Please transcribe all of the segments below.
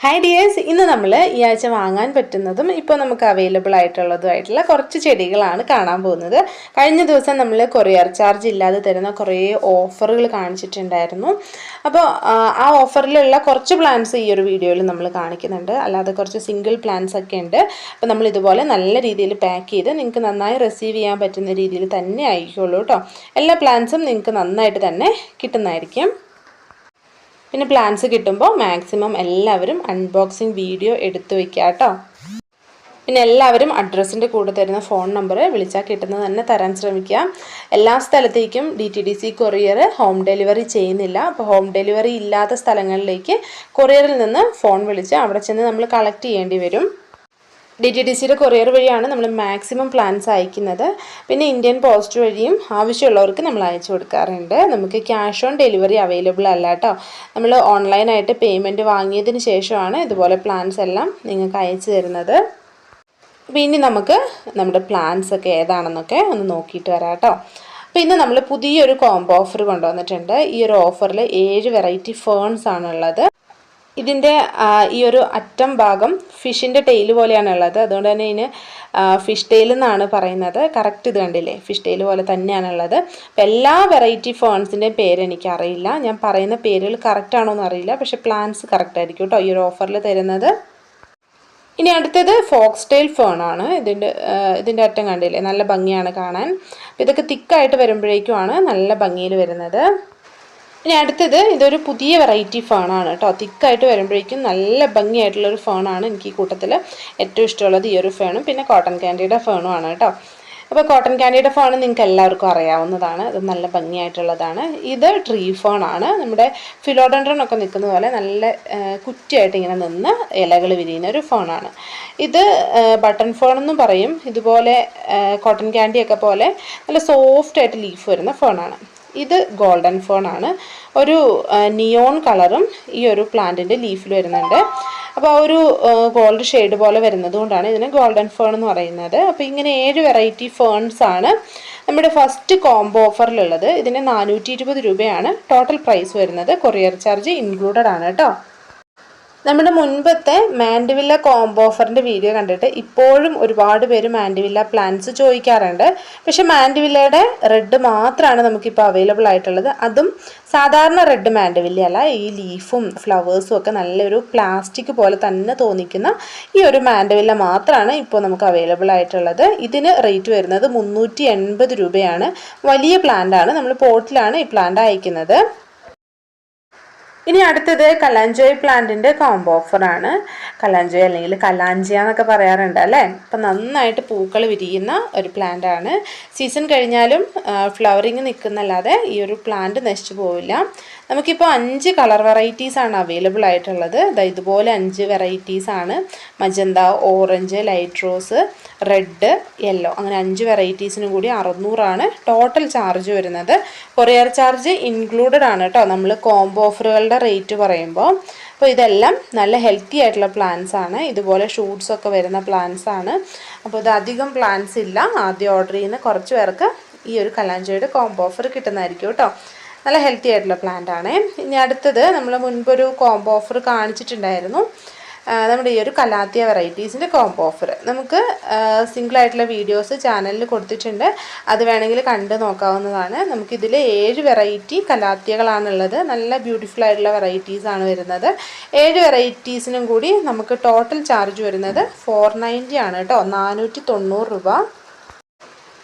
Hi dears ഇന്ന് നമ്മൾ ഈ ആഴ്ച വാങ്ങാൻ പറ്റുന്നതും ഇപ്പോൾ നമുക്ക് അവൈലബിൾ ആയിട്ടുള്ളതുമായിട്ടുള്ള കുറച്ച് ചെടികളാണ് കാണാൻ പോകുന്നത്. കഴിഞ്ഞ ദിവസം നമ്മൾ കൊറിയർ ചാർജ് ഇല്ലാതെ തരുന്ന കുറേ ഓഫറുകൾ കാണിച്ചിട്ടുണ്ടായിരുന്നു. അപ്പോൾ ആ, ഓഫറിലുള്ള കുറച്ച് പ്ലാന്റ്സ് ഈ ഒരു വീഡിയോയിൽ നമ്മൾ കാണിക്കുന്നുണ്ട്. അല്ലാതെ കുറച്ച് സിംഗിൾ പ്ലാന്റ്സ് ഒക്കെ ഉണ്ട്. അപ്പോൾ നമ്മൾ ഇതുപോലെ നല്ല രീതിയിൽ പാക്ക് ചെയ്ത് നിങ്ങൾക്ക് നന്നായി റിസീവ് ചെയ്യാൻ പറ്റുന്ന രീതിയിൽ തന്നെ ആയിക്കോളൂ കേട്ടോ എല്ലാ പ്ലാന്റ്സും നിങ്ങൾക്ക് നന്നായിട്ട് തന്നെ കിട്ടുന്നതായിരിക്കും. പിന്നെ പ്ലാൻസ് കിട്ടുമ്പോൾ മാക്സിമം എല്ലാവരും അൺബോക്സിങ് വീഡിയോ എടുത്തു വയ്ക്കുക കേട്ടോ. പിന്നെ എല്ലാവരും അഡ്രസ്സിന്റെ കൂടെ തരുന്ന ഫോൺ നമ്പർ വിളിച്ചാൽ കിട്ടുന്നത് തന്നെ തരാൻ ശ്രമിക്കുക. എല്ലാ സ്ഥലത്തേക്കും D T D C courier home delivery ചെയ്യുന്നില്ല. അപ്പോൾ ഹോം ഡെലിവറി ഇല്ലാത്ത സ്ഥലങ്ങളിലേക്ക് കൊറിയറിൽ നിന്ന് ഫോൺ വിളിച്ച് അവിടെ ചെന്ന് നമ്മൾ കളക്ട് ചെയ്യേണ്ടി വരും. ഡി ടി ഡി സിയുടെ കൊറിയർ വഴിയാണ് നമ്മൾ മാക്സിമം പ്ലാൻസ് അയക്കുന്നത്. പിന്നെ ഇന്ത്യൻ പോസ്റ്റ് വഴിയും ആവശ്യമുള്ളവർക്ക് നമ്മൾ അയച്ചു കൊടുക്കാറുണ്ട്. നമുക്ക് ക്യാഷ് ഓൺ ഡെലിവറി അവൈലബിൾ അല്ല കേട്ടോ. നമ്മൾ ഓൺലൈനായിട്ട് പേയ്മെന്റ് വാങ്ങിയതിന് ശേഷമാണ് ഇതുപോലെ പ്ലാൻസ് എല്ലാം നിങ്ങൾക്ക് അയച്ചു തരുന്നത്. അപ്പോൾ ഇനി നമുക്ക് നമ്മുടെ പ്ലാൻസ് ഒക്കെ ഏതാണെന്നൊക്കെ ഒന്ന് നോക്കിയിട്ട് വരാം കേട്ടോ. അപ്പോൾ ഇന്ന് നമ്മൾ പുതിയൊരു കോംബോ ഓഫർ കൊണ്ടുവന്നിട്ടുണ്ട്. ഈ ഒരു ഓഫറിൽ ഏഴ് വെറൈറ്റി ഫേൺസ് ആണുള്ളത്. ഇതിന്റെ ഈ ഒരു അറ്റം ഭാഗം ഫിഷിന്റെ ടെയിൽ പോലെയാണ് ഉള്ളത്. അതുകൊണ്ട് തന്നെ ഇതിന് ഫിഷ് ടെയിൽ എന്നാണ് പറയുന്നത്. കറക്റ്റ് ഇത് കണ്ടില്ലേ? ഫിഷ് ടെയിൽ പോലെ തന്നെയാണുള്ളത് അപ്പം എല്ലാ വെറൈറ്റി ഫേൺസിന്റെയും പേര് എനിക്കറിയില്ല. ഞാൻ പറയുന്ന പേരുകൾ കറക്റ്റ് ആണോ എന്ന് അറിയില്ല. പക്ഷെ പ്ലാൻസ് കറക്റ്റ് ആയിരിക്കും കേട്ടോ ഈ ഒരു ഓഫറിൽ തരുന്നത്. ഇനി അടുത്തത് ഫോക്സ് ടെയിൽ ഫേൺ ആണ് ഇതിന്റെ ഇതിന്റെ അറ്റം കണ്ടില്ലേ? നല്ല ഭംഗിയാണ് കാണാൻ. ഇതൊക്കെ തിക്കായിട്ട് വരുമ്പോഴേക്കുമാണ് നല്ല ഭംഗിയിൽ വരുന്നത്. ഇനി അടുത്തത് ഇതൊരു പുതിയ വെറൈറ്റി ഫേണാണ് കേട്ടോ. തിക്കായിട്ട് വരുമ്പോഴേക്കും നല്ല ഭംഗിയായിട്ടുള്ളൊരു ഫേണാണ് എനിക്ക് ഈ കൂട്ടത്തിൽ ഏറ്റവും ഇഷ്ടമുള്ളത് ഈ ഒരു ഫേണും പിന്നെ കോട്ടൺ ക്യാൻഡിയുടെ ഫേണും ആണ് കേട്ടോ. അപ്പോൾ കോട്ടൺ ക്യാൻഡിയുടെ ഫോൺ നിങ്ങൾക്ക് എല്ലാവർക്കും അറിയാവുന്നതാണ്. അത് നല്ല ഭംഗിയായിട്ടുള്ളതാണ്. ഇത് ട്രീ ഫോണാണ് നമ്മുടെ ഫിലോഡൻഡ്രൺ ഒക്കെ നിൽക്കുന്ന പോലെ നല്ല കുറ്റിയായിട്ട് ഇങ്ങനെ നിന്ന് ഇലകൾ വിരിയുന്ന ഒരു ഫോണാണ് ഇത് ബട്ടൺ ഫോൺ എന്നും പറയും. ഇതുപോലെ കോട്ടൺ ക്യാൻഡിയൊക്കെ പോലെ നല്ല സോഫ്റ്റായിട്ട് ലീഫ് വരുന്ന ഫോണാണ് ഇത് ഗോൾഡൻ ഫോൺ ആണ്. ഒരു നിയോൺ കളറും ഈ ഒരു പ്ലാന്റിന്റെ ലീഫിൽ വരുന്നുണ്ട്. അപ്പോൾ ആ ഒരു ഗോൾഡ് ഷെയ്ഡ് പോലെ വരുന്നത് കൊണ്ടാണ് ഇതിന് ഗോൾഡൻ ഫേൺ എന്ന് പറയുന്നത്. അപ്പോൾ ഇങ്ങനെ ഏഴ് വെറൈറ്റി ഫേൺസ് ആണ് നമ്മുടെ ഫസ്റ്റ് കോംബോ ഓഫറിലുള്ളത് ഇതിന് നാനൂറ്റി രൂപയാണ് ടോട്ടൽ പ്രൈസ് വരുന്നത്. കൊറിയർ ചാർജ് ഇൻക്ലൂഡഡ് ആണ് കേട്ടോ. നമ്മുടെ മുൻപത്തെ മാൻഡിവില്ല കോംബോ ഓഫറിന്റെ വീഡിയോ കണ്ടിട്ട് ഇപ്പോഴും ഒരുപാട് പേര് മാൻഡിവില്ല പ്ലാന്റ്സ് ചോദിക്കാറുണ്ട്. പക്ഷേ മാൻഡിവില്ലയുടെ റെഡ് മാത്രമാണ് നമുക്കിപ്പോൾ അവൈലബിൾ ആയിട്ടുള്ളത്. അതും സാധാരണ റെഡ് മാൻഡിവില്ല അല്ല ഈ ലീഫും ഫ്ലവേഴ്സും ഒക്കെ നല്ലൊരു പ്ലാസ്റ്റിക് പോലെ തന്നെ തോന്നിക്കുന്ന ഈ ഒരു മാൻഡിവില്ല മാത്രമാണ് ഇപ്പോൾ നമുക്ക് അവൈലബിൾ ആയിട്ടുള്ളത്. ഇതിന് റേറ്റ് വരുന്നത് മുന്നൂറ്റി രൂപയാണ്. വലിയ പ്ലാന്റാണ് നമ്മൾ പോട്ടിലാണ് ഈ പ്ലാന്റ് അയക്കുന്നത്. ഇനി അടുത്തത് കലാഞ്ചോയ് പ്ലാന്റിന്റെ കോംബോ ഓഫറാണ് കലാഞ്ചോയ് അല്ലെങ്കിൽ കലാഞ്ചിയ എന്നൊക്കെ പറയാറുണ്ട് അല്ലേ? അപ്പം നന്നായിട്ട് പൂക്കൾ വിരിയുന്ന ഒരു പ്ലാന്റ് ആണ്. സീസൺ കഴിഞ്ഞാലും ഫ്ലവറിങ് നിൽക്കുന്നല്ലാതെ ഈ ഒരു പ്ലാന്റ് നശിച്ചു പോവില്ല. നമുക്കിപ്പോൾ അഞ്ച് കളർ വെറൈറ്റീസ് ആണ് അവൈലബിൾ ആയിട്ടുള്ളത്. ഇതുപോലെ അഞ്ച് വെറൈറ്റീസ് ആണ്. Magenta orange light rose red yellow അങ്ങനെ അഞ്ച് വെറൈറ്റീസിനും കൂടി അറുന്നൂറാണ് ടോട്ടൽ ചാർജ് വരുന്നത്. കൊറിയർ ചാർജ് ഇൻക്ലൂഡഡ് ആണ് കേട്ടോ നമ്മൾ കോംബോ ഓഫറുകളുടെ റേറ്റ് പറയുമ്പോൾ അപ്പോൾ ഇതെല്ലാം നല്ല ഹെൽത്തി ആയിട്ടുള്ള പ്ലാന്റ്സ് ആണ്. ഇതുപോലെ ഷൂട്ട്സ് ഒക്കെ വരുന്ന പ്ലാന്റ്സ് ആണ്. അപ്പോൾ ഇത് അധികം പ്ലാന്റ്സ് ഇല്ല. ആദ്യം ഓർഡർ ചെയ്യുന്ന കുറച്ച് പേർക്ക് ഈ ഒരു കലാഞ്ചോയുടെ കോംബോ ഓഫർ കിട്ടുന്നതായിരിക്കും കേട്ടോ നല്ല ഹെൽത്തി ആയിട്ടുള്ള പ്ലാന്റ് ആണ്. ഇനി അടുത്തത് നമ്മൾ മുൻപൊരു കോംബോ ഓഫർ കാണിച്ചിട്ടുണ്ടായിരുന്നു. നമ്മുടെ ഈ ഒരു കലാത്തിയ വെറൈറ്റീസിന്റെ കോംബോ ഓഫർ നമുക്ക് സിംഗിൾ ആയിട്ടുള്ള വീഡിയോസ് ചാനലിൽ കൊടുത്തിട്ടുണ്ട്. അത് വേണമെങ്കിൽ കണ്ട് നോക്കാവുന്നതാണ്. നമുക്കിതിൽ ഏഴ് വെറൈറ്റി കലാത്തിയകളാണുള്ളത്. നല്ല ബ്യൂട്ടിഫുൾ ആയിട്ടുള്ള വെറൈറ്റീസ് ആണ് വരുന്നത്. ഏഴ് വെറൈറ്റീസിനും കൂടി നമുക്ക് ടോട്ടൽ ചാർജ് വരുന്നത് ഫോർ നയന്റി ആണ് കേട്ടോ. നാനൂറ്റി തൊണ്ണൂറ് രൂപ.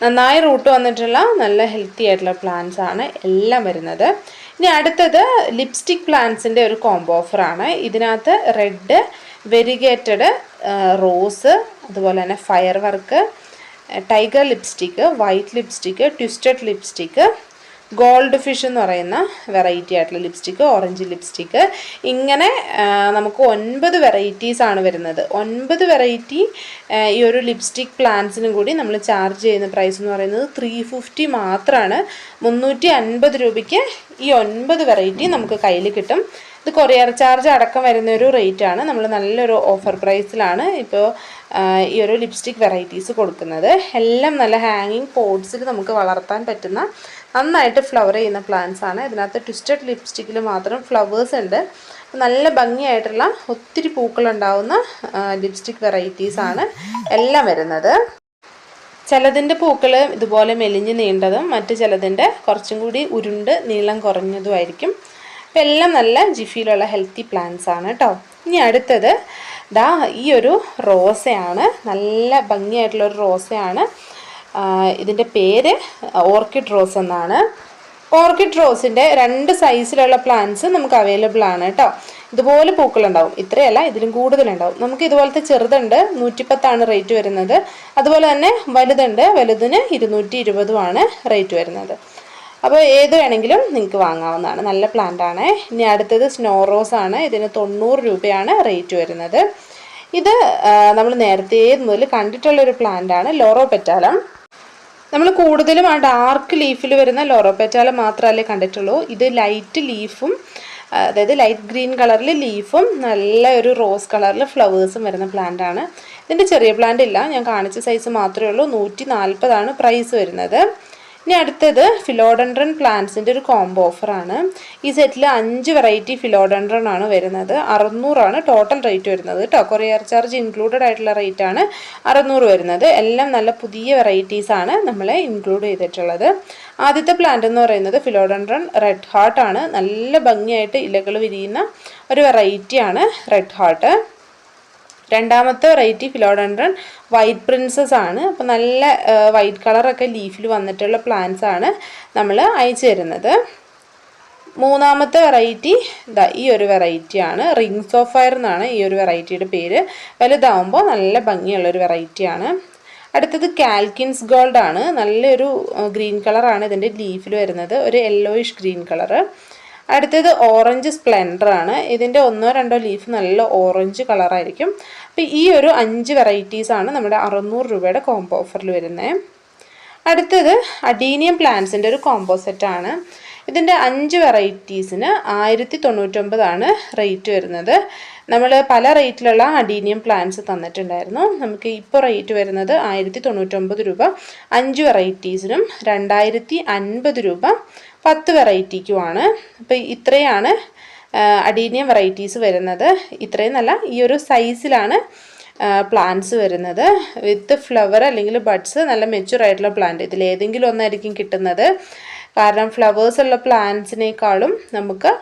നന്നായി റൂട്ട് വന്നിട്ടുള്ള നല്ല ഹെൽത്തി ആയിട്ടുള്ള പ്ലാന്റ്സ് ആണ് എല്ലാം വരുന്നത്. ഇനി അടുത്തത് ലിപ്സ്റ്റിക് പ്ലാന്റ്സിന്റെ ഒരു കോംബോ ഓഫറാണ് ഇതിനകത്ത് റെഡ് വെരിഗേറ്റഡ് റോസ് അതുപോലെ തന്നെ fire work tiger lipstick white lipstick twisted lipstick gold fish എന്ന് പറയുന്ന വെറൈറ്റി ആയിട്ടുള്ള ലിപ്സ്റ്റിക്ക് ഓറഞ്ച് ലിപ്സ്റ്റിക്ക് ഇങ്ങനെ നമുക്ക് ഒൻപത് വെറൈറ്റീസ് ആണ് വരുന്നത്. ഒൻപത് വെറൈറ്റി ഈ ഒരു ലിപ്സ്റ്റിക് പ്ലാൻസിനും കൂടി നമ്മൾ ചാർജ് ചെയ്യുന്ന പ്രൈസ് എന്ന് പറയുന്നത് ത്രീ ഫിഫ്റ്റി മാത്രമാണ് മുന്നൂറ്റി അൻപത് രൂപയ്ക്ക് ഈ ഒൻപത് വെറൈറ്റി നമുക്ക് കയ്യിൽ കിട്ടും. ഇത് കൊറിയർ ചാർജ് അടക്കം വരുന്ന ഒരു റേറ്റ് ആണ് നമ്മൾ നല്ലൊരു ഓഫർ പ്രൈസിലാണ് ഇപ്പോൾ ഈ ഒരു ലിപ്സ്റ്റിക് വെറൈറ്റീസ് കൊടുക്കുന്നത്. എല്ലാം നല്ല ഹാങ്ങിങ് പോട്ട്സിൽ നമുക്ക് വളർത്താൻ പറ്റുന്ന നന്നായിട്ട് ഫ്ലവർ ചെയ്യുന്ന പ്ലാന്റ്സ് ആണ് ഇതിനകത്ത് ട്വിസ്റ്റഡ് ലിപ്സ്റ്റിക്കിൽ മാത്രം ഫ്ലവേഴ്സ് ഉണ്ട്. നല്ല ഭംഗിയായിട്ടുള്ള ഒത്തിരി പൂക്കളുണ്ടാവുന്ന ലിപ്സ്റ്റിക് വെറൈറ്റീസ് ആണ് എല്ലാം വരുന്നത്. ചിലതിന്റെ പൂക്കൾ ഇതുപോലെ മെലിഞ്ഞ് നീണ്ടതും മറ്റു ചിലതിന്റെ കുറച്ചും കൂടി ഉരുണ്ട് നീളം കുറഞ്ഞതുമായിരിക്കും. അപ്പം എല്ലാം നല്ല ജിഫിയിലുള്ള ഹെൽത്തി പ്ലാന്റ്സ് ആണ് കേട്ടോ ഇനി അടുത്തത് ദാ ഈ ഒരു റോസയാണ്. നല്ല ഭംഗിയായിട്ടുള്ള ഒരു റോസയാണ്. ഇതിന്റെ പേര് ഓർക്കിഡ് റോസ് എന്നാണ്. ഓർക്കിഡ് റോസിന്റെ രണ്ട് സൈസിലുള്ള പ്ലാന്റ്സ് നമുക്ക് അവൈലബിൾ ആണ് കേട്ടോ ഇതുപോലെ പൂക്കളുണ്ടാവും. ഇത്രയല്ല ഇതിലും കൂടുതലുണ്ടാവും. നമുക്ക് ഇതുപോലത്തെ ചെറുതുണ്ട് നൂറ്റിപ്പത്താണ് റേറ്റ് വരുന്നത്. അതുപോലെ തന്നെ വലുതുണ്ട് വലുതിന് ഇരുന്നൂറ്റി ഇരുപതുമാണ് റേറ്റ് വരുന്നത്. അപ്പോൾ ഏത് വേണമെങ്കിലും നിങ്ങൾക്ക് വാങ്ങാവുന്നതാണ്. നല്ല പ്ലാന്റ് ആണ്. ഇനി അടുത്തത് സ്നോ റോസ് ആണ്. ഇതിന് തൊണ്ണൂറ് രൂപയാണ് റേറ്റ് വരുന്നത്. ഇത് നമ്മൾ നേരത്തെ മുതൽ കണ്ടിട്ടുള്ളൊരു പ്ലാന്റ് ആണ് ലോറോ പെറ്റാലം നമ്മൾ കൂടുതലും ആ ഡാർക്ക് ലീഫിൽ വരുന്ന ലോറോ പെറ്റാലം മാത്രമല്ലേ കണ്ടിട്ടുള്ളൂ. ഇത് ലൈറ്റ് ലീഫും അതായത് ലൈറ്റ് ഗ്രീൻ കളറിൽ ലീഫും നല്ല ഒരു റോസ് കളറിൽ ഫ്ലവേഴ്സും വരുന്ന പ്ലാന്റ് ആണ്. ഇതിന്റെ ചെറിയ പ്ലാന്റ് ഇല്ല. ഞാൻ കാണിച്ച സൈസ് മാത്രമേ ഉള്ളൂ. നൂറ്റി നാൽപ്പതാണ് പ്രൈസ് വരുന്നത്. ഇനി അടുത്തത് ഫിലോഡൻഡ്രൻ പ്ലാന്റ്സിന്റെ ഒരു കോംബോ ഓഫറാണ് ഈ സെറ്റിൽ അഞ്ച് വെറൈറ്റി ഫിലോഡൻഡ്രൻ ആണ് വരുന്നത്. അറുന്നൂറാണ് ടോട്ടൽ റേറ്റ് വരുന്നത് കേട്ടോ കൊറിയർ ചാർജ് ഇൻക്ലൂഡഡ് ആയിട്ടുള്ള റേറ്റ് ആണ് അറുന്നൂറ് വരുന്നത്. എല്ലാം നല്ല പുതിയ വെറൈറ്റീസ് ആണ് നമ്മൾ ഇൻക്ലൂഡ് ചെയ്തിട്ടുള്ളത്. ആദ്യത്തെ പ്ലാന്റ് എന്ന് പറയുന്നത് ഫിലോഡൻഡ്രൻ റെഡ് ഹാർട്ട് ആണ്. നല്ല ഭംഗിയായിട്ട് ഇലകൾ വിരിയുന്ന ഒരു വെറൈറ്റിയാണ് റെഡ് ഹാർട്ട് രണ്ടാമത്തെ വെറൈറ്റി ഫിലോഡൻഡ്രൺ വൈറ്റ് പ്രിൻസസ് ആണ്. അപ്പോൾ നല്ല വൈറ്റ് കളറൊക്കെ ലീഫിൽ വന്നിട്ടുള്ള പ്ലാന്റ്സ് ആണ് നമ്മൾ അയച്ചു തരുന്നത്. മൂന്നാമത്തെ വെറൈറ്റി ഇതാ ഈ ഒരു വെറൈറ്റിയാണ് റിങ്സ് ഓഫ് ഫയർ എന്നാണ് ഈ ഒരു വെറൈറ്റിയുടെ പേര്. വലുതാവുമ്പോൾ നല്ല ഭംഗിയുള്ളൊരു വെറൈറ്റിയാണ് അടുത്തത് കാൽക്കിൻസ് ഗോൾഡ് ആണ്. നല്ലൊരു ഗ്രീൻ കളറാണ് ഇതിന്റെ ലീഫിൽ വരുന്നത്. ഒരു യെല്ലോയിഷ് ഗ്രീൻ കളറ് അടുത്തത് ഓറഞ്ച് സ്പ്ലെൻഡർ ആണ്. ഇതിന്റെ ഒന്നോ രണ്ടോ ലീഫ് നല്ല ഓറഞ്ച് കളറായിരിക്കും അപ്പോൾ ഈ ഒരു അഞ്ച് വെറൈറ്റീസ് ആണ് നമ്മുടെ അറുന്നൂറ് രൂപയുടെ കോംബോ ഓഫറിൽ വരുന്നത് അടുത്തത് അഡീനിയം പ്ലാന്റ്സിന്റെ ഒരു കോംബോ സെറ്റാണ് ഇതിന്റെ അഞ്ച് വെറൈറ്റീസിന് ആയിരത്തി തൊണ്ണൂറ്റൊമ്പതാണ് റേറ്റ് വരുന്നത്. നമ്മൾ പല റേറ്റിലുള്ള അഡീനിയം പ്ലാന്റ്സ് തന്നിട്ടുണ്ടായിരുന്നു. നമുക്ക് ഇപ്പോൾ റേറ്റ് വരുന്നത് ആയിരത്തി തൊണ്ണൂറ്റൊമ്പത് രൂപ. അഞ്ച് വെറൈറ്റീസിനും രണ്ടായിരത്തി അൻപത് രൂപ. പത്ത് വെറൈറ്റിക്കുമാണ് അപ്പോൾ ഇത്രയാണ് അഡീനിയം വെറൈറ്റീസ് വരുന്നത്. ഇത്രയും നല്ല ഈ ഒരു സൈസിലാണ് പ്ലാന്റ്സ് വരുന്നത്. വിത്ത് ഫ്ലവർ അല്ലെങ്കിൽ ബഡ്സ് നല്ല മെച്യൂർ ആയിട്ടുള്ള പ്ലാന്റ് ഇതിൽ ഏതെങ്കിലും ഒന്നായിരിക്കും കിട്ടുന്നത്. കാരണം ഫ്ലവേഴ്സ് ഉള്ള പ്ലാന്റ്സിനേക്കാളും നമുക്ക്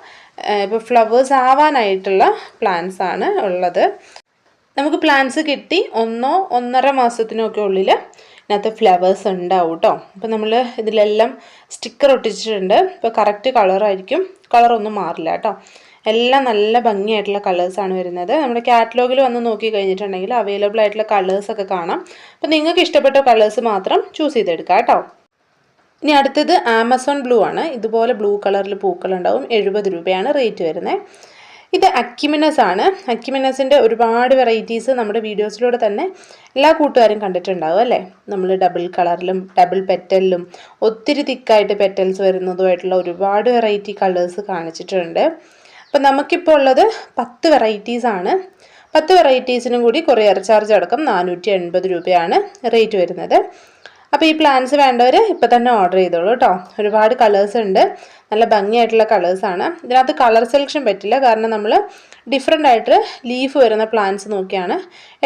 ഇപ്പോൾ ഫ്ലവേഴ്സ് ആവാനായിട്ടുള്ള പ്ലാന്റ്സ് ആണ് ഉള്ളത്. നമുക്ക് പ്ലാന്റ്സ് കിട്ടി ഒന്നോ ഒന്നര മാസത്തിനൊക്കെ ഉള്ളിൽ ഇതിനകത്ത് ഫ്ലവേഴ്സ് ഉണ്ടാവും കേട്ടോ അപ്പോൾ നമ്മൾ ഇതിലെല്ലാം സ്റ്റിക്കർ ഒട്ടിച്ചിട്ടുണ്ട്. ഇപ്പോൾ കറക്റ്റ് കളറായിരിക്കും കളറൊന്നും മാറില്ല കേട്ടോ. എല്ലാം നല്ല ഭംഗിയായിട്ടുള്ള കളേഴ്സാണ് വരുന്നത്. നമ്മുടെ കാറ്റലോഗിൽ വന്ന് നോക്കി കഴിഞ്ഞിട്ടുണ്ടെങ്കിൽ അവൈലബിൾ ആയിട്ടുള്ള കളേഴ്സൊക്കെ കാണാം. അപ്പോൾ നിങ്ങൾക്ക് ഇഷ്ടപ്പെട്ട കളേഴ്സ് മാത്രം ചൂസ് ചെയ്തെടുക്കാം കേട്ടോ. ഇനി അടുത്തത് ആമസോൺ ബ്ലൂ ആണ്. ഇതുപോലെ ബ്ലൂ കളറിൽ പൂക്കളുണ്ടാവും. എഴുപത് രൂപയാണ് റേറ്റ് വരുന്നത് ഇത് അക്യുമിനസ് ആണ്. അക്യുമിനസിന്റെ ഒരുപാട് വെറൈറ്റീസ് നമ്മുടെ വീഡിയോസിലൂടെ തന്നെ എല്ലാ കൂട്ടുകാരും കണ്ടിട്ടുണ്ടാവും അല്ലേ? നമ്മൾ ഡബിൾ കളറിലും ഡബിൾ പെറ്റലിലും ഒത്തിരി തിക്കായിട്ട് പെറ്റൽസ് വരുന്നതുമായിട്ടുള്ള ഒരുപാട് വെറൈറ്റി കളേഴ്സ് കാണിച്ചിട്ടുണ്ട്. അപ്പം നമുക്കിപ്പോൾ ഉള്ളത് പത്ത് വെറൈറ്റീസ് ആണ്. പത്ത് വെറൈറ്റീസിനും കൂടി കൊറിയർ ചാർജ് അടക്കം നാനൂറ്റി രൂപയാണ് റേറ്റ് വരുന്നത്. അപ്പോൾ ഈ പ്ലാന്റ്സ് വേണ്ടവർ ഇപ്പോൾ തന്നെ ഓർഡർ ചെയ്തോളൂ കേട്ടോ ഒരുപാട് കളേഴ്സ് ഉണ്ട്. നല്ല ഭംഗിയായിട്ടുള്ള കളേഴ്സാണ് ഇതിനകത്ത് കളർ സെലക്ഷൻ പറ്റില്ല. കാരണം നമ്മൾ ഡിഫറെന്റ് ആയിട്ട് ലീഫ് വരുന്ന പ്ലാന്റ്സ് നോക്കിയാണ്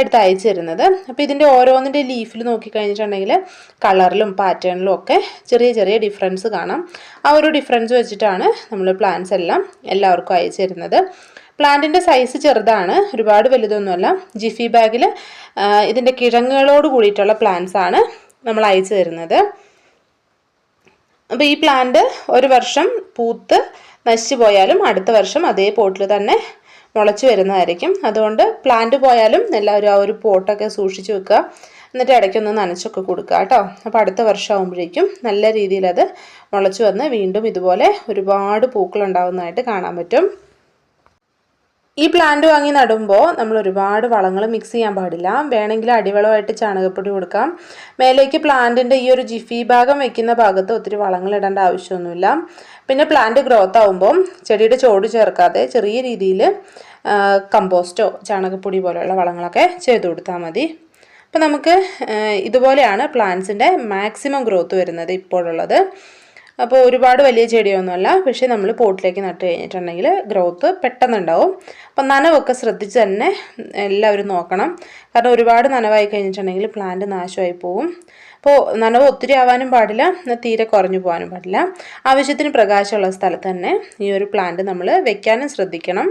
എടുത്ത് അയച്ചു തരുന്നത്. അപ്പോൾ ഇതിന്റെ ഓരോന്നിന്റെ ലീഫിൽ നോക്കിക്കഴിഞ്ഞിട്ടുണ്ടെങ്കിൽ കളറിലും പാറ്റേണിലും ഒക്കെ ചെറിയ ചെറിയ ഡിഫറൻസ് കാണാം. ആ ഒരു ഡിഫറൻസ് വെച്ചിട്ടാണ് നമ്മൾ പ്ലാന്റ്സ് എല്ലാം എല്ലാവർക്കും അയച്ചു തരുന്നത്. പ്ലാന്റിന്റെ സൈസ് ചെറുതാണ്. ഒരുപാട് വലുതൊന്നുമല്ല. ജിഫി ബാഗിൽ ഇതിന്റെ കിഴങ്ങുകളോട് കൂടിയിട്ടുള്ള പ്ലാന്റ്സ് ആണ്. നമ്മൾ അയച്ചു തരുന്നത്. അപ്പോൾ ഈ പ്ലാന്റ് ഒരു വർഷം പൂത്ത് നശിച്ചു പോയാലും അടുത്ത വർഷം അതേ പോട്ടിൽ തന്നെ മുളച്ചു വരുന്നതായിരിക്കും. അതുകൊണ്ട് പ്ലാന്റ് പോയാലും എല്ലാവരും ആ ഒരു പോട്ടൊക്കെ സൂക്ഷിച്ച് വെക്കുക. എന്നിട്ട് ഇടയ്ക്കൊന്ന് നനച്ചൊക്കെ കൊടുക്കുക കേട്ടോ. അപ്പോൾ അടുത്ത വർഷം ആകുമ്പോഴേക്കും നല്ല രീതിയിൽ അത് മുളച്ചു വന്ന് വീണ്ടും ഇതുപോലെ ഒരുപാട് പൂക്കൾ ഉണ്ടാകുന്നതായിട്ട് കാണാൻ പറ്റും. ഈ പ്ലാന്റ് വാങ്ങി നടുമ്പോൾ നമ്മൾ ഒരുപാട് വളങ്ങൾ മിക്സ് ചെയ്യാൻ പാടില്ല. വേണമെങ്കിൽ അടിവളമായിട്ട് ചാണകപ്പൊടി കൊടുക്കാം. മേലേക്ക് പ്ലാന്റിന്റെ ഈ ഒരു ജിഫി ഭാഗം വെക്കുന്ന ഭാഗത്ത് ഒത്തിരി വളങ്ങൾ ഇടേണ്ട ആവശ്യമൊന്നുമില്ല. പിന്നെ പ്ലാന്റ് ഗ്രോത്ത് ആവുമ്പോൾ ചെടിയുടെ ചോട് ചേർക്കാതെ ചെറിയ രീതിയിൽ കമ്പോസ്റ്റോ ചാണകപ്പൊടി പോലെയുള്ള വളങ്ങളൊക്കെ ചെയ്തു കൊടുത്താൽ മതി. അപ്പോൾ നമുക്ക് ഇതുപോലെയാണ് പ്ലാന്റ്സിന്റെ മാക്സിമം ഗ്രോത്ത് വരുന്നത് ഇപ്പോഴുള്ളത്. അപ്പോൾ ഒരുപാട് വലിയ ചെടിയൊന്നുമല്ല. പക്ഷേ നമ്മൾ പോട്ടിലേക്ക് നട്ട് കഴിഞ്ഞിട്ടുണ്ടെങ്കിൽ ഗ്രോത്ത് പെട്ടെന്നുണ്ടാവും. അപ്പം നനവൊക്കെ ശ്രദ്ധിച്ച് തന്നെ എല്ലാവരും നോക്കണം. കാരണം ഒരുപാട് നനവായി കഴിഞ്ഞിട്ടുണ്ടെങ്കിൽ പ്ലാന്റ് നാശമായി പോവും. അപ്പോൾ നനവ് ഒത്തിരി ആവാനും പാടില്ല തീരെ കുറഞ്ഞു പോകാനും പാടില്ല. ആവശ്യത്തിന് പ്രകാശമുള്ള സ്ഥലത്ത് തന്നെ ഈ ഒരു പ്ലാന്റ് നമ്മൾ വെക്കാനും ശ്രദ്ധിക്കണം.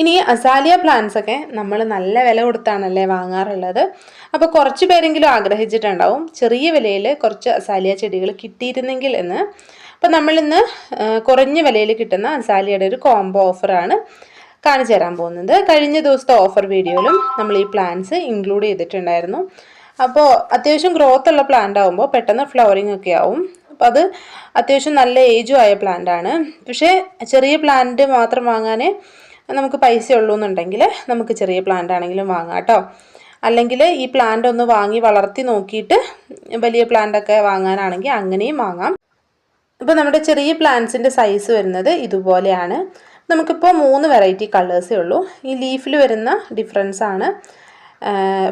ഇനി അസാലിയ പ്ലാന്റ്സ് ഒക്കെ നമ്മൾ നല്ല വില കൊടുത്താണല്ലേ വാങ്ങാറുള്ളത്. അപ്പോൾ കുറച്ച് പേരെങ്കിലും ആഗ്രഹിച്ചിട്ടുണ്ടാവും. ചെറിയ വിലയിൽ കുറച്ച് അസാലിയ ചെടികൾ കിട്ടിയിരുന്നെങ്കിൽ എന്ന്. അപ്പോൾ നമ്മളിന്ന് കുറഞ്ഞ വിലയിൽ കിട്ടുന്ന അസാലിയയുടെ ഒരു കോംബോ ഓഫറാണ് കാണിച്ചു തരാൻ പോകുന്നത്. കഴിഞ്ഞ ദിവസത്തെ ഓഫർ വീഡിയോയിലും നമ്മൾ ഈ പ്ലാന്റ്സ് ഇൻക്ലൂഡ് ചെയ്തിട്ടുണ്ടായിരുന്നു. അപ്പോൾ അത്യാവശ്യം ഗ്രോത്ത് ഉള്ള പ്ലാന്റ് ആകുമ്പോൾ പെട്ടെന്ന് ഫ്ലവറിങ് ഒക്കെ ആവും. അപ്പോൾ അത് അത്യാവശ്യം നല്ല ഏജും ആയ പ്ലാന്റ് ആണ്. പക്ഷേ ചെറിയ പ്ലാന്റ് മാത്രം വാങ്ങാൻ നമുക്ക് പൈസ ഉള്ളൂ എന്നുണ്ടെങ്കിൽ നമുക്ക് ചെറിയ പ്ലാന്റ് ആണെങ്കിലും വാങ്ങാം കേട്ടോ. അല്ലെങ്കിൽ ഈ പ്ലാന്റ് ഒന്ന് വാങ്ങി വളർത്തി നോക്കിയിട്ട് വലിയ പ്ലാന്റ് ഒക്കെ വാങ്ങാനാണെങ്കിൽ അങ്ങനെയും വാങ്ങാം. ഇപ്പോൾ നമ്മുടെ ചെറിയ പ്ലാന്റ്സിന്റെ സൈസ് വരുന്നത് ഇതുപോലെയാണ്. നമുക്കിപ്പോൾ മൂന്ന് വെറൈറ്റി കളേഴ്സേ ഉള്ളൂ. ഈ ലീഫിൽ വരുന്ന ഡിഫറൻസ് ആണ്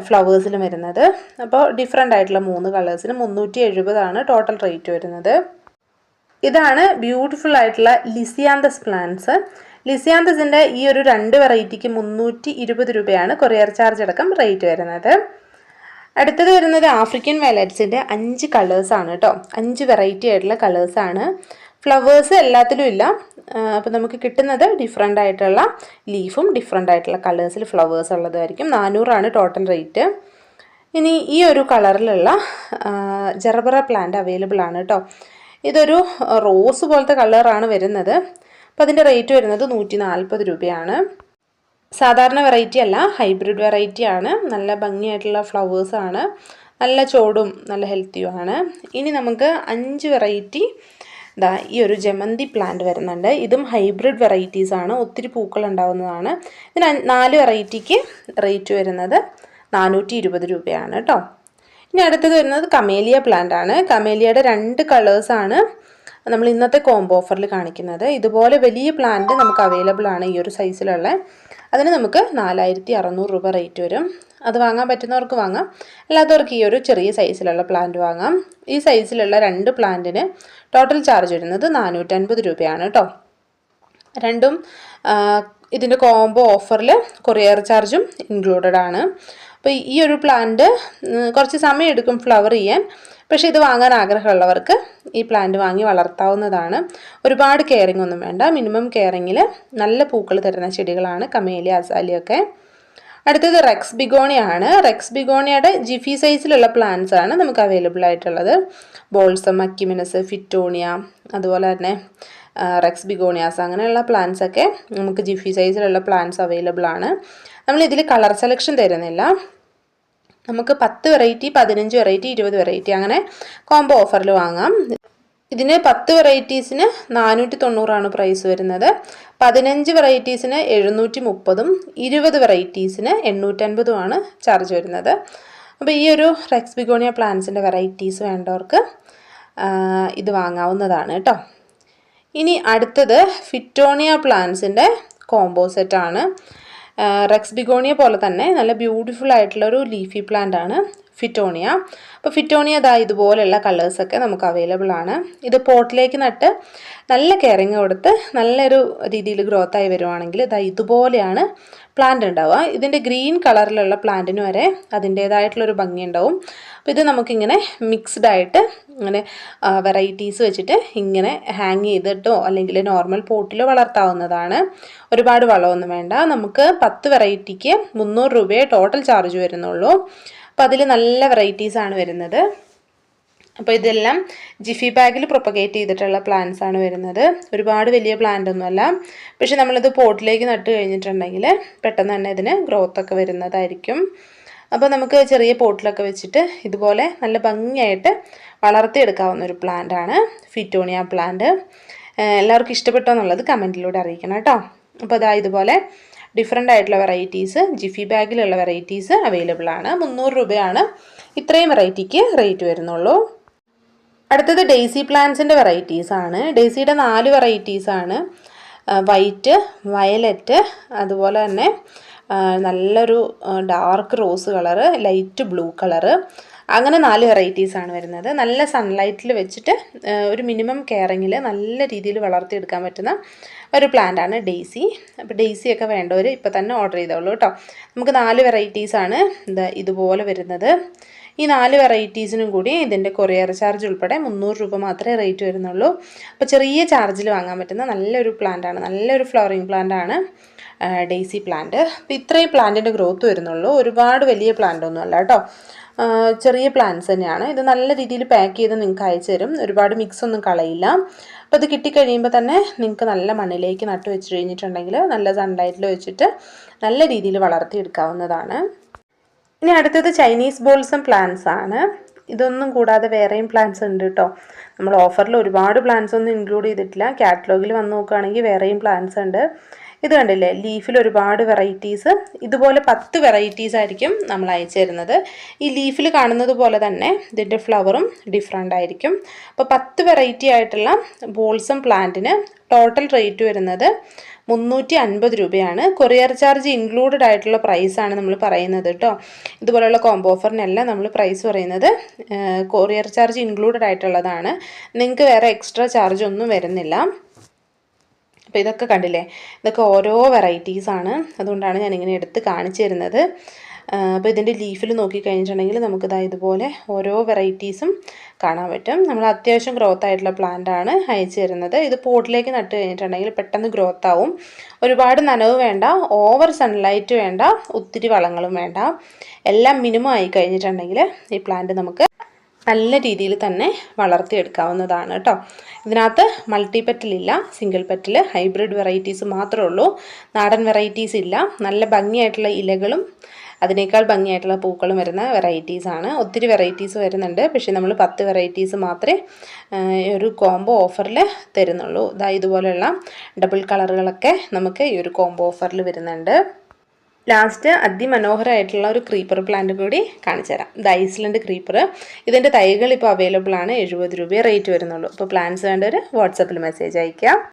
ഫ്ലവേഴ്സിൽ വരുന്നത്. അപ്പോൾ ഡിഫറെന്റ് ആയിട്ടുള്ള മൂന്ന് കളേഴ്സിന് മുന്നൂറ്റി എഴുപതാണ് ടോട്ടൽ റേറ്റ് വരുന്നത്. ഇതാണ് ബ്യൂട്ടിഫുൾ ആയിട്ടുള്ള ലിസിയാന്തസ് പ്ലാന്റ്സ് ലിസിയാന്തസിന്റെ ഈ ഒരു രണ്ട് വെറൈറ്റിക്ക് മുന്നൂറ്റി ഇരുപത് രൂപയാണ് കൊറിയർ ചാർജ് അടക്കം റേറ്റ് വരുന്നത്. അടുത്തത് വരുന്നത് ആഫ്രിക്കൻ വയലറ്റ്സിന്റെ അഞ്ച് കളേഴ്സാണ് കേട്ടോ അഞ്ച് വെറൈറ്റി ആയിട്ടുള്ള കളേഴ്സാണ് ഫ്ലവേഴ്സ് എല്ലാത്തിലും ഇല്ല. അപ്പോൾ നമുക്ക് കിട്ടുന്നത് ഡിഫറെന്റ് ആയിട്ടുള്ള ലീഫും ഡിഫറെന്റ് ആയിട്ടുള്ള കളേഴ്സിൽ ഫ്ലവേഴ്സ് ഉള്ളതായിരിക്കും. നാനൂറാണ് ടോട്ടൽ റേറ്റ് ഇനി ഈ ഒരു കളറിലുള്ള ജെറബറ പ്ലാന്റ് അവൈലബിൾ ആണ് കേട്ടോ ഇതൊരു റോസ് പോലത്തെ കളറാണ് വരുന്നത്. അപ്പോൾ അതിന്റെ റേറ്റ് വരുന്നത് നൂറ്റി നാൽപ്പത് രൂപയാണ്. സാധാരണ വെറൈറ്റി അല്ല ഹൈബ്രിഡ് വെറൈറ്റി ആണ്. നല്ല ഭംഗിയായിട്ടുള്ള ഫ്ലവേഴ്സ് ആണ്. നല്ല ചോടും നല്ല ഹെൽത്തിയുമാണ് ഇനി നമുക്ക് അഞ്ച് വെറൈറ്റി ഇതാ ഈ ഒരു ജമന്തി പ്ലാന്റ് വരുന്നുണ്ട്. ഇതും ഹൈബ്രിഡ് വെറൈറ്റീസ് ആണ്. ഒത്തിരി പൂക്കൾ ഉണ്ടാവുന്നതാണ്. ഇതിന് നാല് വെറൈറ്റിക്ക് റേറ്റ് വരുന്നത് നാനൂറ്റി ഇരുപത് രൂപയാണ് കേട്ടോ ഇനി അടുത്തത് വരുന്നത് കമേലിയ പ്ലാന്റ് ആണ്. കമേലിയയുടെ രണ്ട് കളേഴ്സാണ് നമ്മൾ ഇന്നത്തെ കോംബോ ഓഫറിൽ കാണിക്കുന്നത് ഇതുപോലെ വലിയ പ്ലാന്റ് നമുക്ക് അവൈലബിൾ ആണ് ഈ ഒരു സൈസിലുള്ള അതിന് നമുക്ക് നാലായിരത്തി അറുന്നൂറ് രൂപ റേറ്റ് വരും. അത് വാങ്ങാൻ പറ്റുന്നവർക്ക് വാങ്ങാം. അല്ലാത്തവർക്ക് ഈ ഒരു ചെറിയ സൈസിലുള്ള പ്ലാന്റ് വാങ്ങാം. ഈ സൈസിലുള്ള രണ്ട് പ്ലാന്റിന് ടോട്ടൽ ചാർജ് വരുന്നത് നാനൂറ്റൻപത് രൂപയാണ് കേട്ടോ രണ്ടും ഇതിന്റെ കോംബോ ഓഫറിൽ കൊറിയർ ചാർജും ഇൻക്ലൂഡഡ് ആണ്. അപ്പോൾ ഈ ഒരു പ്ലാന്റ് കുറച്ച് സമയം എടുക്കും ഫ്ലവർ ചെയ്യാൻ. പക്ഷേ ഇത് വാങ്ങാൻ ആഗ്രഹമുള്ളവർക്ക് ഈ പ്ലാന്റ് വാങ്ങി വളർത്താവുന്നതാണ്. ഒരുപാട് കെയറിംഗ് ഒന്നും വേണ്ട. മിനിമം കെയറിങ്ങിൽ നല്ല പൂക്കൾ തരുന്ന ചെടികളാണ് കമേലിയ അസാലിയൊക്കെ അടുത്തത് റെക്സ് ബിഗോണിയ ആണ്. റെക്സ് ബിഗോണിയയുടെ ജിഫി സൈസിലുള്ള പ്ലാന്റ്സ് ആണ് നമുക്ക് അവൈലബിൾ ആയിട്ടുള്ളത്. ബോൾസം അക്കിമിനസ് ഫിറ്റോണിയ അതുപോലെ തന്നെ റെക്സ് ബിഗോണിയാസ് അങ്ങനെയുള്ള പ്ലാന്റ്സ് ഒക്കെ നമുക്ക് ജിഫി സൈസിലുള്ള പ്ലാന്റ്സ് അവൈലബിൾ ആണ്. നമ്മൾ ഇതിൽ കളർ സെലക്ഷൻ തരുന്നില്ല. നമുക്ക് പത്ത് വെറൈറ്റി പതിനഞ്ച് വെറൈറ്റി ഇരുപത് വെറൈറ്റി അങ്ങനെ കോംബോ ഓഫറിൽ വാങ്ങാം. ഇതിന് പത്ത് വെറൈറ്റീസിന് നാനൂറ്റി തൊണ്ണൂറാണ് പ്രൈസ് വരുന്നത്. പതിനഞ്ച് വെറൈറ്റീസിന് എഴുന്നൂറ്റി മുപ്പതും ഇരുപത് വെറൈറ്റീസിന് എണ്ണൂറ്റൻപതുമാണ് ചാർജ് വരുന്നത്. അപ്പോൾ ഈ ഒരു റെക്സ് ബിഗോണിയ പ്ലാന്റ്സിന്റെ വെറൈറ്റീസ് വേണ്ടവർക്ക് ഇത് വാങ്ങാവുന്നതാണ് കേട്ടോ ഇനി അടുത്തത് ഫിറ്റോണിയ പ്ലാന്റ്സിന്റെ കോംബോ സെറ്റാണ് റെക്സ് ബിഗോണിയ പോലെ തന്നെ നല്ല ബ്യൂട്ടിഫുൾ ആയിട്ടുള്ള ഒരു ലീഫി പ്ലാന്റ് ആണ് ഫിറ്റോണിയ. അപ്പോൾ ഫിറ്റോണിയ ദാ ഇതുപോലെയുള്ള കളേഴ്സൊക്കെ നമുക്ക് അവൈലബിൾ ആണ്. ഇത് പോട്ടിലേക്ക് നട്ട് നല്ല കെയറിങ് കൊടുത്ത് നല്ലൊരു രീതിയിൽ ഗ്രോത്ത് ആയി വരുവാണെങ്കിൽ ഇതാ ഇതുപോലെയാണ് പ്ലാന്റ് ഉണ്ടാവുക. ഇതിന്റെ ഗ്രീൻ കളറിലുള്ള പ്ലാന്റിന് വരെ അതിന്റേതായിട്ടുള്ളൊരു ഭംഗി ഉണ്ടാവും. അപ്പോൾ ഇത് നമുക്കിങ്ങനെ മിക്സ്ഡ് ആയിട്ട് ഇങ്ങനെ വെറൈറ്റീസ് വെച്ചിട്ട് ഇങ്ങനെ ഹാങ് ചെയ്തിട്ടോ അല്ലെങ്കിൽ നോർമൽ പോട്ടിലോ വളർത്താവുന്നതാണ്. ഒരുപാട് വളമൊന്നും വേണ്ട. നമുക്ക് പത്ത് വെറൈറ്റിക്ക് മുന്നൂറ് രൂപയെ ടോട്ടൽ ചാർജ് വരുന്നുള്ളൂ. അപ്പോൾ അതിൽ നല്ല വെറൈറ്റീസാണ് വരുന്നത്. അപ്പോൾ ഇതെല്ലാം ജിഫി ബാഗിൽ പ്രൊപ്പഗേറ്റ് ചെയ്തിട്ടുള്ള പ്ലാന്റ്സ് ആണ് വരുന്നത്. ഒരുപാട് വലിയ പ്ലാന്റ് ഒന്നുമല്ല. പക്ഷെ നമ്മളിത് പോട്ടിലേക്ക് നട്ട് കഴിഞ്ഞിട്ടുണ്ടെങ്കിൽ പെട്ടെന്ന് തന്നെ ഇതിന് ഗ്രോത്ത് ഒക്കെ വരുന്നതായിരിക്കും. അപ്പോൾ നമുക്ക് ചെറിയ പോട്ടിലൊക്കെ വെച്ചിട്ട് ഇതുപോലെ നല്ല ഭംഗിയായിട്ട് വളർത്തിയെടുക്കാവുന്ന ഒരു പ്ലാന്റ് ആണ് ഫിറ്റോണിയ പ്ലാന്റ്. എല്ലാവർക്കും ഇഷ്ടപ്പെട്ടോ എന്നുള്ളത് കമന്റിലൂടെ അറിയിക്കണം കേട്ടോ. അപ്പോൾ അതാ ഇതുപോലെ ഡിഫറെന്റ് ആയിട്ടുള്ള വെറൈറ്റീസ് ജിഫി ബാഗിലുള്ള വെറൈറ്റീസ് അവൈലബിൾ ആണ്. മുന്നൂറ് രൂപയാണ് ഇത്രയും വെറൈറ്റിക്ക് റേറ്റ് വരുന്നുള്ളൂ. അടുത്തത് ഡെയ്സി പ്ലാന്റ്സിന്റെ വെറൈറ്റീസ് ആണ്. ഡെയ്സിയുടെ നാല് വെറൈറ്റീസ് ആണ്. വൈറ്റ് വയലറ്റ് അതുപോലെ തന്നെ നല്ലൊരു dark rose colour light blue colour അങ്ങനെ നാല് വെറൈറ്റീസ് ആണ് വരുന്നത്. നല്ല സൺലൈറ്റിൽ വെച്ചിട്ട് ഒരു മിനിമം കെയറിങ്ങിൽ നല്ല രീതിയിൽ വളർത്തിയെടുക്കാൻ പറ്റുന്ന ഒരു പ്ലാന്റ് ആണ് ഡെയ്സി അപ്പോൾ ഡെയ്സി ഒക്കെ വേണ്ടവർ ഇപ്പോൾ തന്നെ ഓർഡർ ചെയ്തോളൂ കേട്ടോ നമുക്ക് നാല് വെറൈറ്റീസ് ആണ് ഇത് ഇതുപോലെ വരുന്നത്. ഈ നാല് വെറൈറ്റീസിനും കൂടി ഇതിന്റെ കൊറിയർ ചാർജ് ഉൾപ്പെടെ മുന്നൂറ് രൂപ മാത്രമേ റേറ്റ് വരുന്നുള്ളൂ. അപ്പോൾ ചെറിയ ചാർജിൽ വാങ്ങാൻ പറ്റുന്ന നല്ലൊരു പ്ലാന്റ് ആണ്. നല്ലൊരു ഫ്ലവറിങ് പ്ലാന്റ് ആണ് ഡെയ്സി പ്ലാന്റ് അപ്പോൾ ഇത്രയും പ്ലാന്റിന്റെ ഗ്രോത്ത് വരുന്നുള്ളൂ. ഒരുപാട് വലിയ പ്ലാന്റ് ഒന്നും അല്ല കേട്ടോ ചെറിയ പ്ലാന്റ്സ് തന്നെയാണ്. ഇത് നല്ല രീതിയിൽ പാക്ക് ചെയ്ത് നിങ്ങൾക്ക് അയച്ചു തരും. ഒരുപാട് മിക്സ് ഒന്നും കളയില്ല. അപ്പോൾ ഇത് കിട്ടിക്കഴിയുമ്പോൾ തന്നെ നിങ്ങൾക്ക് നല്ല മണ്ണിലേക്ക് നട്ടു വെച്ച് കഴിഞ്ഞിട്ടുണ്ടെങ്കിൽ നല്ല സൺലൈറ്റിൽ വെച്ചിട്ട് നല്ല രീതിയിൽ വളർത്തിയെടുക്കാവുന്നതാണ്. ഇനി അടുത്തത് ചൈനീസ് ബോൾസം പ്ലാന്റ്സ് ആണ്. ഇതൊന്നും കൂടാതെ വേറെയും പ്ലാൻസ് ഉണ്ട് കേട്ടോ നമ്മൾ ഓഫറിൽ ഒരുപാട് പ്ലാൻസ് ഒന്നും ഇൻക്ലൂഡ് ചെയ്തിട്ടില്ല. കാറ്റലോഗിൽ വന്ന് നോക്കുകയാണെങ്കിൽ വേറെയും പ്ലാൻസ് ഉണ്ട്. ഇത് കണ്ടില്ലേ? ലീഫിൽ ഒരുപാട് വെറൈറ്റീസ് ഇതുപോലെ പത്ത് വെറൈറ്റീസ് ആയിരിക്കും നമ്മൾ അയച്ചു തരുന്നത്. ഈ ലീഫിൽ കാണുന്നത് പോലെ തന്നെ ഇതിന്റെ ഫ്ലവറും ഡിഫറെന്റ് ആയിരിക്കും. അപ്പോൾ പത്ത് വെറൈറ്റി ആയിട്ടുള്ള ബോൾസം പ്ലാന്റിന് ടോട്ടൽ റേറ്റ് വരുന്നത് മുന്നൂറ്റി അൻപത് രൂപയാണ്. കൊറിയർ ചാർജ് ഇൻക്ലൂഡഡ് ആയിട്ടുള്ള പ്രൈസാണ് നമ്മൾ പറയുന്നത് കേട്ടോ. ഇതുപോലെയുള്ള കോംബോ ഓഫറിനെല്ലാം നമ്മൾ പ്രൈസ് പറയുന്നത്. കൊറിയർ ചാർജ് ഇൻക്ലൂഡഡ് ആയിട്ടുള്ളതാണ്. നിങ്ങൾക്ക് വേറെ എക്സ്ട്രാ ചാർജ് ഒന്നും വരുന്നില്ല. അപ്പോൾ ഇതൊക്കെ കണ്ടില്ലേ? ഇതൊക്കെ ഓരോ വെറൈറ്റീസാണ് അതുകൊണ്ടാണ് ഞാനിങ്ങനെ എടുത്ത് കാണിച്ചു തരുന്നത്. അപ്പോൾ ഇതിന്റെ ലീഫിൽ നോക്കിക്കഴിഞ്ഞിട്ടുണ്ടെങ്കിൽ നമുക്കിതാ ഇതുപോലെ ഓരോ വെറൈറ്റീസും കാണാൻ പറ്റും. നമ്മൾ അത്യാവശ്യം ഗ്രോത്ത് ആയിട്ടുള്ള പ്ലാന്റ് ആണ് അയച്ചു തരുന്നത്. ഇത് പോട്ടിലേക്ക് നട്ട് കഴിഞ്ഞിട്ടുണ്ടെങ്കിൽ പെട്ടെന്ന് ഗ്രോത്ത് ആവും. ഒരുപാട് നനവ് വേണ്ട ഓവർ സൺലൈറ്റ് വേണ്ട ഒത്തിരി വളങ്ങളും വേണ്ട. എല്ലാം മിനിമം ആയി കഴിഞ്ഞിട്ടുണ്ടെങ്കിൽ ഈ പ്ലാന്റ് നമുക്ക് നല്ല രീതിയിൽ തന്നെ വളർത്തിയെടുക്കാവുന്നതാണ് കേട്ടോ. ഇതിനകത്ത് മൾട്ടി പെറ്റലില്ല സിംഗിൾ പെറ്റൽ ഹൈബ്രിഡ് വെറൈറ്റീസ് മാത്രമേ ഉള്ളൂ. നാടൻ വെറൈറ്റീസ് ഇല്ല. നല്ല ഭംഗിയായിട്ടുള്ള ഇലകളും അതിനേക്കാൾ ഭംഗിയായിട്ടുള്ള പൂക്കളും വരുന്ന വെറൈറ്റീസാണ് ഒത്തിരി വെറൈറ്റീസ് വരുന്നുണ്ട്. പക്ഷേ നമ്മൾ പത്ത് വെറൈറ്റീസ് മാത്രമേ ഒരു കോംബോ ഓഫറിൽ തരുന്നുള്ളൂ. ഇതാ ഇതുപോലെയുള്ള ഡബിൾ കളറുകളൊക്കെ നമുക്ക് ഈ ഒരു കോംബോ ഓഫറിൽ വരുന്നുണ്ട്. ലാസ്റ്റ് അതിമനോഹരമായിട്ടുള്ള ഒരു ക്രീപ്പർ പ്ലാന്റ് കൂടി കാണിച്ചു തരാം. ഇത് ഐസ്ലൻഡ് ക്രീപ്പർ ഇതിന്റെ തൈകൾ ഇപ്പോൾ അവൈലബിൾ ആണ്. എഴുപത് രൂപയെ റേറ്റ് വരുന്നുള്ളൂ. അപ്പോൾ പ്ലാന്റ്സ് വേണ്ടവർ വാട്സപ്പിൽ മെസ്സേജ് അയയ്ക്കാം.